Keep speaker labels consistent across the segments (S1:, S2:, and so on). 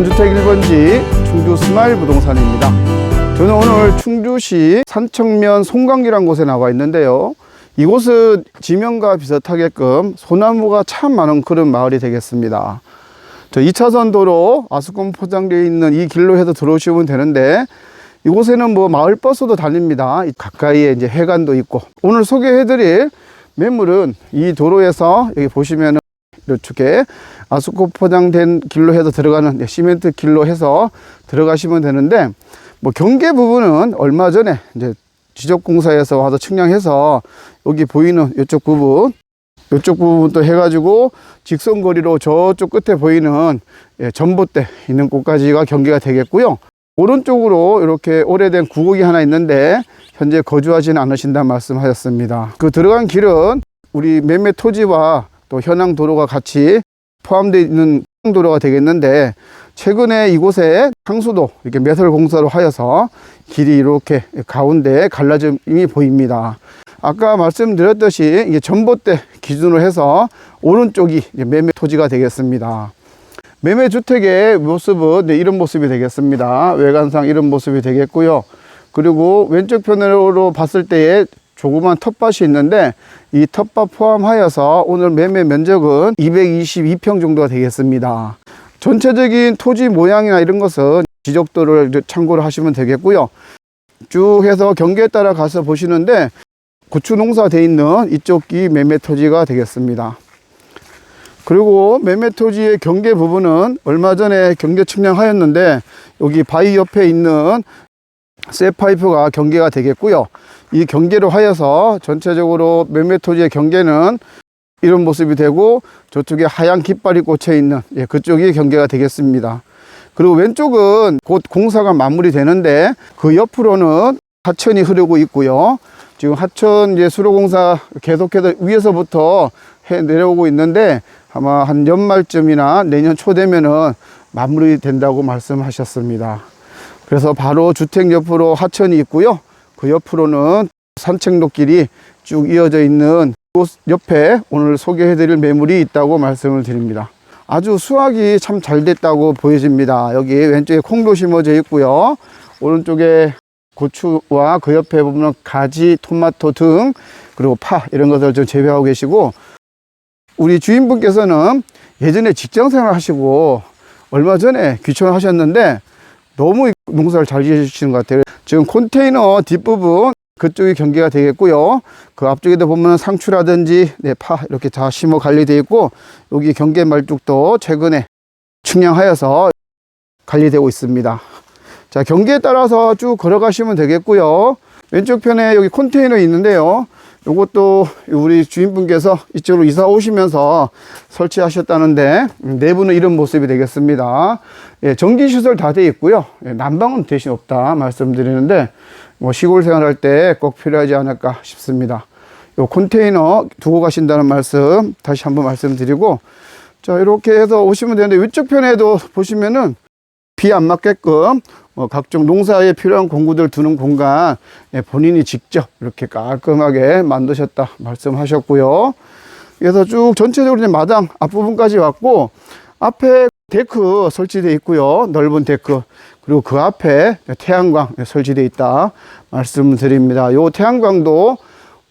S1: 신혼주택 1번지 충주 스마일 부동산입니다. 저는 오늘 충주시 산청면 송강기란 곳에 나와 있는데요. 이곳은 지명과 비슷하게끔 소나무가 참 많은 그런 마을이 되겠습니다. 저 2차선 도로 아스콘 포장되어 있는 이 길로 해서 들어오시면 되는데 이곳에는 뭐 마을 버스도 달립니다. 가까이에 이제 해관도 있고 오늘 소개해드릴 매물은 이 도로에서 여기 보시면은 이렇게 아스코 포장된 길로 해서 들어가는 네, 시멘트 길로 해서 들어가시면 되는데 뭐 경계 부분은 얼마 전에 이제 지적공사에서 와서 측량해서 여기 보이는 이쪽 부분 이쪽 부분도 해가지고 직선거리로 저쪽 끝에 보이는 예, 전봇대 있는 곳까지가 경계가 되겠고요. 오른쪽으로 이렇게 오래된 구곡이 하나 있는데 현재 거주하지는 않으신다 말씀하셨습니다. 그 들어간 길은 우리 매매 토지와 또 현황 도로가 같이 포함되어 있는 도로가 되겠는데 최근에 이곳에 상수도 이렇게 매설 공사로 하여서 길이 이렇게 가운데 갈라짐이 보입니다. 아까 말씀드렸듯이 이게 전봇대 기준으로 해서 오른쪽이 매매 토지가 되겠습니다. 매매 주택의 모습은 네, 이런 모습이 되겠습니다. 외관상 이런 모습이 되겠고요. 그리고 왼쪽 편으로 봤을 때에 조그만 텃밭이 있는데 이 텃밭 포함하여서 오늘 매매 면적은 222평 정도가 되겠습니다. 전체적인 토지 모양이나 이런 것은 지적도를 참고를 하시면 되겠고요. 쭉 해서 경계에 따라 가서 보시는데 고추 농사돼 있는 이쪽이 매매 토지가 되겠습니다. 그리고 매매 토지의 경계 부분은 얼마 전에 경계 측량하였는데 여기 바위 옆에 있는 쇠 파이프가 경계가 되겠고요. 이 경계로 하여서 전체적으로 매매 토지의 경계는 이런 모습이 되고 저쪽에 하얀 깃발이 꽂혀 있는 예, 그쪽이 경계가 되겠습니다. 그리고 왼쪽은 곧 공사가 마무리 되는데 그 옆으로는 하천이 흐르고 있고요. 지금 하천 이제 수로공사 계속해서 위에서부터 해 내려오고 있는데 아마 한 연말쯤이나 내년 초 되면은 마무리 된다고 말씀하셨습니다. 그래서 바로 주택 옆으로 하천이 있고요. 그 옆으로는 산책로길이 쭉 이어져 있는 곳 옆에 오늘 소개해 드릴 매물이 있다고 말씀을 드립니다. 아주 수확이 참 잘 됐다고 보여집니다. 여기 왼쪽에 콩도 심어져 있고요. 오른쪽에 고추와 그 옆에 보면 가지, 토마토 등 그리고 파 이런 것을 좀 재배하고 계시고 우리 주인분께서는 예전에 직장 생활 하시고 얼마 전에 귀촌하셨는데 너무 농사를 잘 지으시는 것 같아요. 지금 컨테이너 뒷부분 그쪽이 경계가 되겠고요. 그 앞쪽에도 보면 상추라든지 네, 파 이렇게 다 심어 관리되어 있고 여기 경계 말뚝도 최근에 측량하여서 관리되고 있습니다. 자, 경계에 따라서 쭉 걸어가시면 되겠고요. 왼쪽 편에 여기 컨테이너 있는데요. 요것도 우리 주인분께서 이쪽으로 이사 오시면서 설치하셨다는데 음, 내부는 이런 모습이 되겠습니다. 예, 전기 시설 다 되어 있고요. 예, 난방은 대신 없다 말씀드리는데 뭐 시골 생활할 때 꼭 필요하지 않을까 싶습니다. 요 컨테이너 두고 가신다는 말씀 다시 한번 말씀드리고 자 이렇게 해서 오시면 되는데 위쪽 편에도 보시면은 비 안 맞게끔 어, 각종 농사에 필요한 공구들 두는 공간 예, 본인이 직접 이렇게 깔끔하게 만드셨다 말씀하셨고요. 그래서 쭉 전체적으로 이제 마당 앞부분까지 왔고 앞에 데크 설치되어 있고요. 넓은 데크 그리고 그 앞에 태양광 설치되어 있다 말씀드립니다. 요 태양광도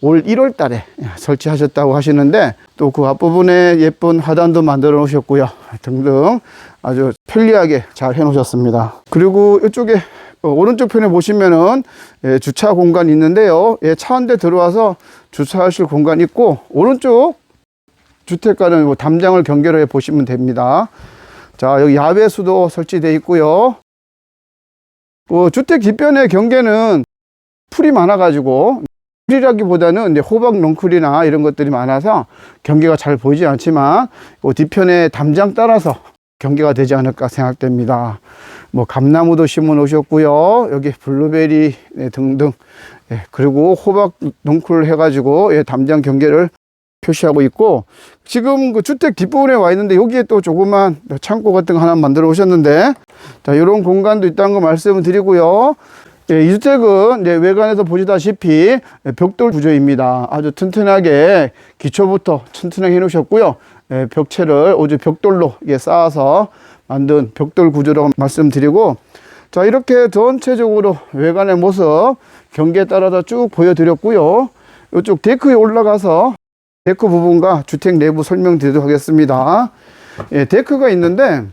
S1: 올 1월 달에 설치하셨다고 하시는데 또 그 앞부분에 예쁜 화단도 만들어 놓으셨고요. 등등 아주 편리하게 잘 해 놓으셨습니다. 그리고 이쪽에 어, 오른쪽 편에 보시면은 예, 주차 공간 있는데요. 예, 차 한 대 들어와서 주차하실 공간 있고 오른쪽 주택가는 뭐 담장을 경계로 해 보시면 됩니다. 자, 여기 야외수도 설치되어 있고요. 어, 주택 뒷변의 경계는 풀이 많아 가지고 풀이라기보다는 이제 호박 넝쿨이나 이런 것들이 많아서 경계가 잘 보이지 않지만 그 뒤편에 담장 따라서 경계가 되지 않을까 생각됩니다. 뭐 감나무도 심어 놓으셨고요. 여기 블루베리 네, 등등 예, 그리고 호박 넝쿨 해가지고 예, 담장 경계를 표시하고 있고 지금 그 주택 뒷부분에 와 있는데 여기에 또 조그만 창고 같은 거 하나 만들어 오셨는데 자 이런 공간도 있다는 거 말씀을 드리고요 예, 이 주택은 이제 외관에서 보시다시피 벽돌 구조입니다 아주 튼튼하게 기초부터 튼튼하게 해 놓으셨고요 예, 벽체를 오주 벽돌로 이게 쌓아서 만든 벽돌 구조라고 말씀드리고 자 이렇게 전체적으로 외관의 모습 경계에 따라서 쭉 보여드렸고요. 이쪽 데크에 올라가서 데크 부분과 주택 내부 설명드리도록 하겠습니다. 예, 데크가 있는데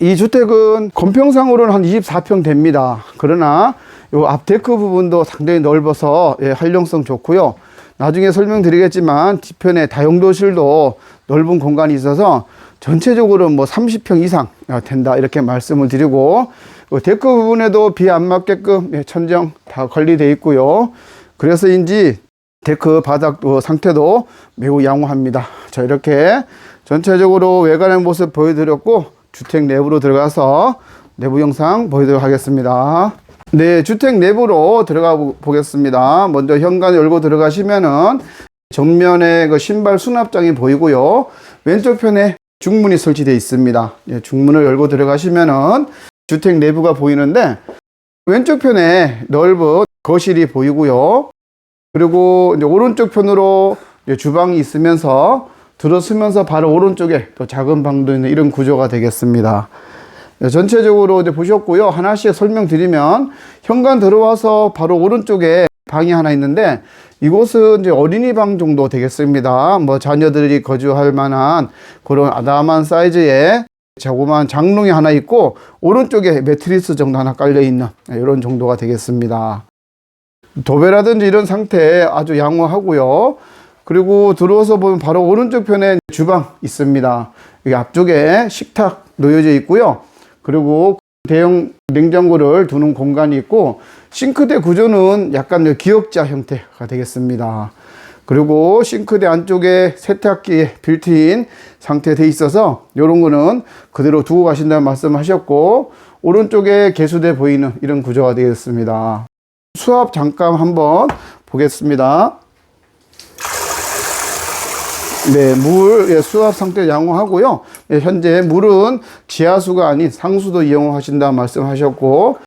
S1: 이 주택은 건평상으로는 한 24평 됩니다. 그러나 요 앞 데크 부분도 상당히 넓어서 예, 활용성 좋고요. 나중에 설명드리겠지만 뒤편에 다용도실도 넓은 공간이 있어서 전체적으로 뭐 30평 이상 된다 이렇게 말씀을 드리고 그 데크 부분에도 비 안 맞게끔 예, 천정 다 관리되어 있고요. 그래서인지 데크 바닥 상태도 매우 양호합니다. 자 이렇게 전체적으로 외관의 모습 보여드렸고 주택 내부로 들어가서 내부 영상 보여드리도록 하겠습니다. 네, 주택 내부로 들어가 보- 보겠습니다. 먼저 현관 열고 들어가시면은 정면에 그 신발 수납장이 보이고요. 왼쪽 편에 중문이 설치되어 있습니다. 예, 중문을 열고 들어가시면은 주택 내부가 보이는데 왼쪽 편에 넓은 거실이 보이고요. 그리고 이제 오른쪽 편으로 이제 주방이 있으면서 들어서면서 바로 오른쪽에 또 작은 방도 있는 이런 구조가 되겠습니다. 네, 전체적으로 이제 보셨고요. 하나씩 설명드리면 현관 들어와서 바로 오른쪽에 방이 하나 있는데 이곳은 이제 어린이 방 정도 되겠습니다. 뭐 자녀들이 거주할 만한 그런 아담한 사이즈의 자그마한 장롱이 하나 있고 오른쪽에 매트리스 정도 하나 깔려 있는 이런 정도가 되겠습니다. 도배라든지 이런 상태 아주 양호하고요. 그리고 들어와서 보면 바로 오른쪽 편에 주방 있습니다. 여기 앞쪽에 식탁 놓여져 있고요. 그리고 대형 냉장고를 두는 공간이 있고 싱크대 구조는 약간 기역자 형태가 되겠습니다. 그리고 싱크대 안쪽에 세탁기 빌트인 상태 돼 있어서 이런 거는 그대로 두고 가신다는 말씀하셨고 오른쪽에 개수대 보이는 이런 구조가 되겠습니다. 수압 잠깐 한번 보겠습니다. 네, 물 예, 수압 상태 양호하고요. 예, 현재 물은 지하수가 아닌 상수도 이용하신다 말씀하셨고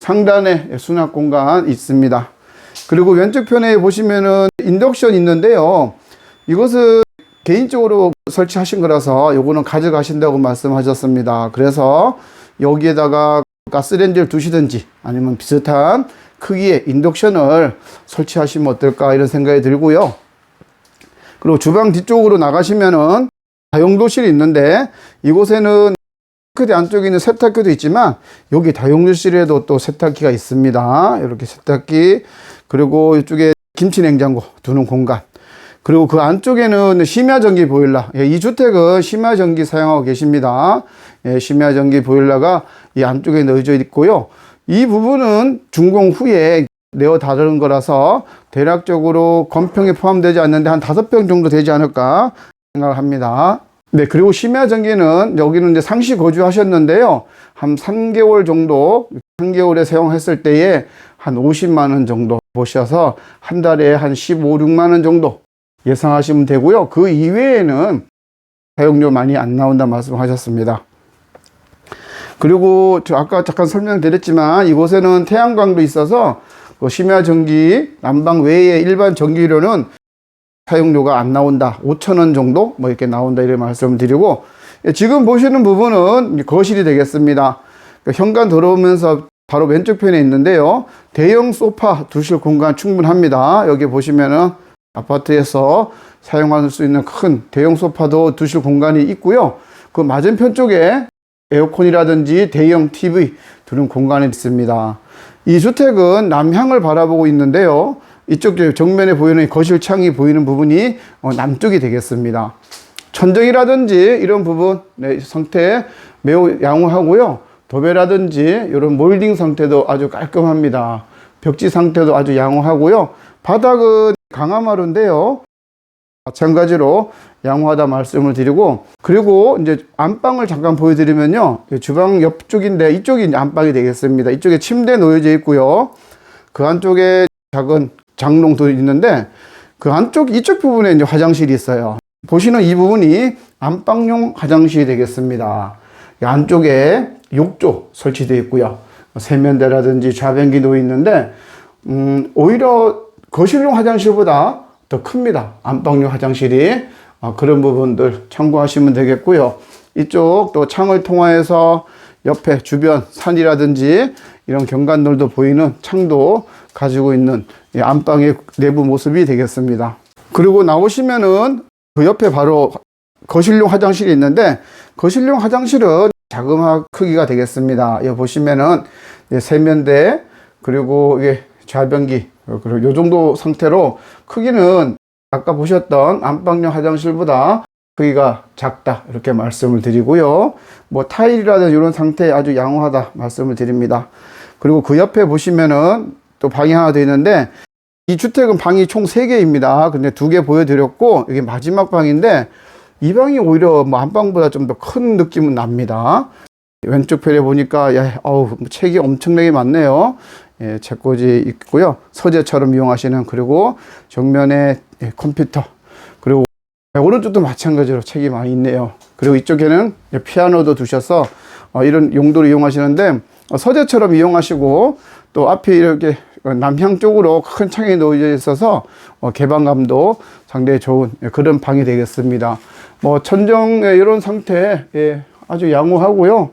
S1: 상단에 예, 수납 공간 있습니다. 그리고 왼쪽 편에 보시면은 인덕션 있는데요. 이것은 개인적으로 설치하신 거라서 요거는 가져가신다고 말씀하셨습니다. 그래서 여기에다가 가스레인지를 두시든지 아니면 비슷한 크기의 인덕션을 설치하시면 어떨까 이런 생각이 들고요. 그리고 주방 뒤쪽으로 나가시면은 다용도실이 있는데 이곳에는 싱크대 안쪽에 있는 세탁기도 있지만 여기 다용도실에도 또 세탁기가 있습니다. 이렇게 세탁기 그리고 이쪽에 김치 냉장고 두는 공간 그리고 그 안쪽에는 심야 전기 보일러 예, 이 주택은 심야 전기 사용하고 계십니다. 예, 심야 전기 보일러가 이 안쪽에 넣어져 있고요. 이 부분은 준공 후에 내어 다른 거라서 대략적으로 건평에 포함되지 않는데 한 다섯 병 정도 되지 않을까 생각합니다. 네, 그리고 심야 전기는 여기는 이제 상시 거주하셨는데요. 한 3개월 정도, 3개월에 사용했을 때에 한 50만 원 정도 보셔서 한 달에 한 15, 6만 원 정도 예상하시면 되고요. 그 이외에는 사용료 많이 안 나온다 말씀하셨습니다. 그리고 저 아까 잠깐 설명드렸지만 이곳에는 태양광도 있어서 그 심야 전기 난방 외에 일반 전기료는 사용료가 안 나온다. 5천 원 정도 뭐 이렇게 나온다 이렇게 말씀드리고 예, 지금 보시는 부분은 거실이 되겠습니다. 그 현관 들어오면서 바로 왼쪽 편에 있는데요. 대형 소파 두실 공간 충분합니다. 여기 보시면은 아파트에서 사용할 수 있는 큰 대형 소파도 두실 공간이 있고요. 그 맞은편 쪽에 에어컨이라든지 대형 TV 두는 공간이 있습니다. 이 주택은 남향을 바라보고 있는데요. 이쪽 정면에 보이는 거실 창이 보이는 부분이 어, 남쪽이 되겠습니다. 천정이라든지 이런 부분 네, 상태 매우 양호하고요. 도배라든지 이런 몰딩 상태도 아주 깔끔합니다. 벽지 상태도 아주 양호하고요. 바닥은 강화마루인데요. 마찬가지로 양호하다 말씀을 드리고 그리고 이제 안방을 잠깐 보여드리면요. 주방 옆쪽인데 이쪽이 안방이 되겠습니다. 이쪽에 침대 놓여져 있고요. 그 안쪽에 작은 장롱도 있는데 그 안쪽 이쪽 부분에 이제 화장실이 있어요. 보시는 이 부분이 안방용 화장실이 되겠습니다. 이 안쪽에 욕조 설치되어 있고요. 세면대라든지 좌변기 놓여 있는데 음, 오히려 거실용 화장실보다 더 큽니다. 안방용 화장실이 어, 그런 부분들 참고하시면 되겠고요. 이쪽 또 창을 통하여서 옆에 주변 산이라든지 이런 경관들도 보이는 창도 가지고 있는 이 안방의 내부 모습이 되겠습니다. 그리고 나오시면은 그 옆에 바로 거실용 화장실이 있는데 거실용 화장실은 자그마 크기가 되겠습니다. 여기 보시면은 세면대 그리고 이게 좌변기 그리고 요 정도 상태로 크기는 아까 보셨던 안방용 화장실보다 크기가 작다 이렇게 말씀을 드리고요. 뭐 타일이라든지 이런 상태 아주 양호하다 말씀을 드립니다. 그리고 그 옆에 보시면은 또 방이 하나 더 있는데 이 주택은 방이 총 3개입니다. 근데 두 개 보여드렸고 이게 마지막 방인데 이 방이 오히려 뭐 안방보다 좀 더 큰 느낌은 납니다. 왼쪽 편에 보니까 야, 어우 뭐 책이 엄청나게 많네요. 예, 책꽂이 있고요. 서재처럼 이용하시는 그리고 정면에 예, 컴퓨터 그리고 오른쪽도 마찬가지로 책이 많이 있네요. 그리고 이쪽에는 피아노도 두셔서 어, 이런 용도로 이용하시는데 어, 서재처럼 이용하시고 또 앞에 이렇게 남향 쪽으로 큰 창이 놓여져 있어서 어, 개방감도 상당히 좋은 예, 그런 방이 되겠습니다. 뭐 천정의 이런 상태 예, 아주 양호하고요.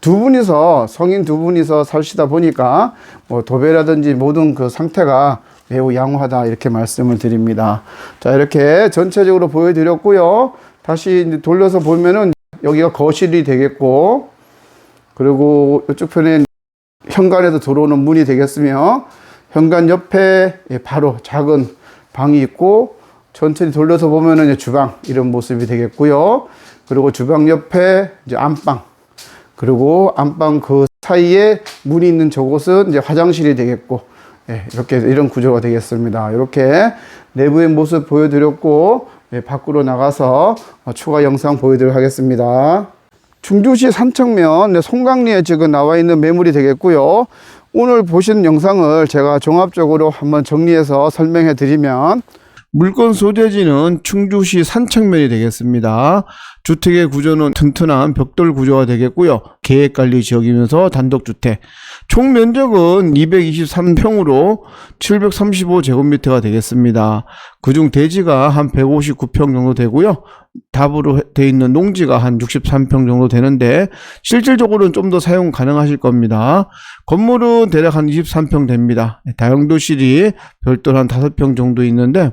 S1: 두 분이서 성인 두 분이서 사시다 보니까 뭐 도배라든지 모든 그 상태가 매우 양호하다 이렇게 말씀을 드립니다. 자 이렇게 전체적으로 보여드렸고요. 다시 돌려서 보면은 여기가 거실이 되겠고 그리고 이쪽 편에 현관에도 들어오는 문이 되겠으며 현관 옆에 예, 바로 작은 방이 있고 천천히 돌려서 보면은 주방 이런 모습이 되겠고요. 그리고 주방 옆에 이제 안방 그리고 안방 그 사이에 문이 있는 저곳은 이제 화장실이 되겠고 예, 이렇게 이런 구조가 되겠습니다. 이렇게 내부의 모습 보여드렸고 예, 밖으로 나가서 어, 추가 영상 보여드리도록 하겠습니다. 충주시 산청면 네, 송강리에 지금 나와 있는 매물이 되겠고요. 오늘 보신 영상을 제가 종합적으로 한번 정리해서 설명해 드리면 물건 소재지는 충주시 산청면이 되겠습니다. 주택의 구조는 튼튼한 벽돌 구조가 되겠고요. 계획관리 지역이면서 단독주택. 총 면적은 223평으로 735제곱미터가 되겠습니다. 그중 대지가 한 159평 정도 되고요. 답으로 돼 있는 농지가 한 63평 정도 되는데 실질적으로는 좀 더 사용 가능하실 겁니다. 건물은 대략 한 23평 됩니다. 다용도실이 별도로 한 5평 정도 있는데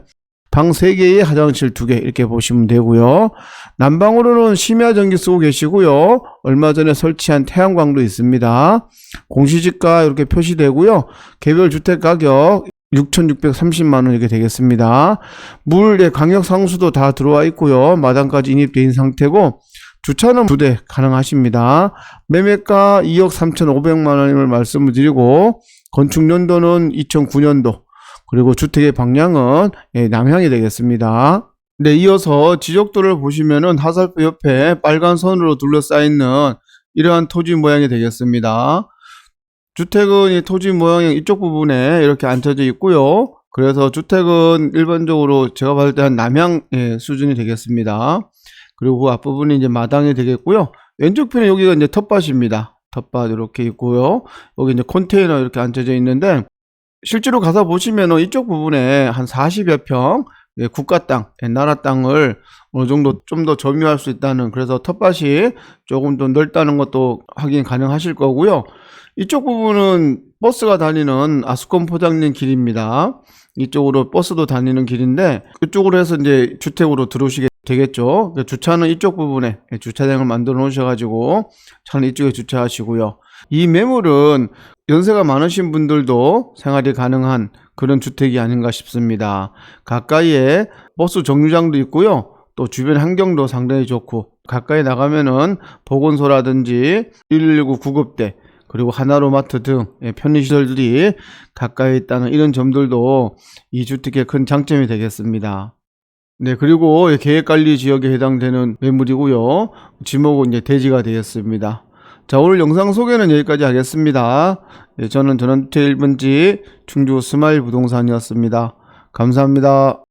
S1: 방 3개에 화장실 2개 이렇게 보시면 되고요. 난방으로는 심야 전기 쓰고 계시고요. 얼마 전에 설치한 태양광도 있습니다. 공시지가 이렇게 표시되고요. 개별 주택 가격 6,630만 원 이렇게 되겠습니다. 물, 예, 강력 상수도 다 들어와 있고요. 마당까지 있는 상태고 주차는 두 대 가능하십니다. 매매가 2억 3,500만 원임을 말씀을 드리고 건축 연도는 2009년도 그리고 주택의 방향은 예, 남향이 되겠습니다. 네, 이어서 지적도를 보시면은 하살표 옆에 빨간 선으로 둘러싸있는 이러한 토지 모양이 되겠습니다. 주택은 이 토지 모양이 이쪽 부분에 이렇게 앉혀져 있고요. 그래서 주택은 일반적으로 제가 봤을 때 한 남향 예, 수준이 되겠습니다. 그리고 그 앞부분이 이제 마당이 되겠고요. 왼쪽 편에 여기가 이제 텃밭입니다. 텃밭 이렇게 있고요. 여기 이제 컨테이너 이렇게 앉혀져 있는데 실제로 가서 보시면은 이쪽 부분에 한 40여 평 예, 국가 땅, 예, 나라 땅을 어느 정도 좀 더 점유할 수 있다는 그래서 텃밭이 조금 더 넓다는 것도 확인 가능하실 거고요. 이쪽 부분은 버스가 다니는 아스콘 포장된 길입니다. 이쪽으로 버스도 다니는 길인데 이쪽으로 해서 이제 주택으로 들어오시게 되겠죠. 그러니까 주차는 이쪽 부분에 예, 주차장을 만들어 놓으셔가지고 차는 이쪽에 주차하시고요. 이 매물은 연세가 많으신 분들도 생활이 가능한 그런 주택이 아닌가 싶습니다. 가까이에 버스 정류장도 있고요. 또 주변 환경도 상당히 좋고 가까이 나가면은 보건소라든지 119 구급대 그리고 하나로마트 등 예, 편의시설들이 가까이 있다는 이런 점들도 이 주택의 큰 장점이 되겠습니다. 네, 그리고 계획관리 지역에 해당되는 매물이고요. 지목은 이제 대지가 되겠습니다. 자, 오늘 영상 소개는 여기까지 하겠습니다. 예, 저는 전원주택 1번지 충주 스마일 부동산이었습니다. 감사합니다.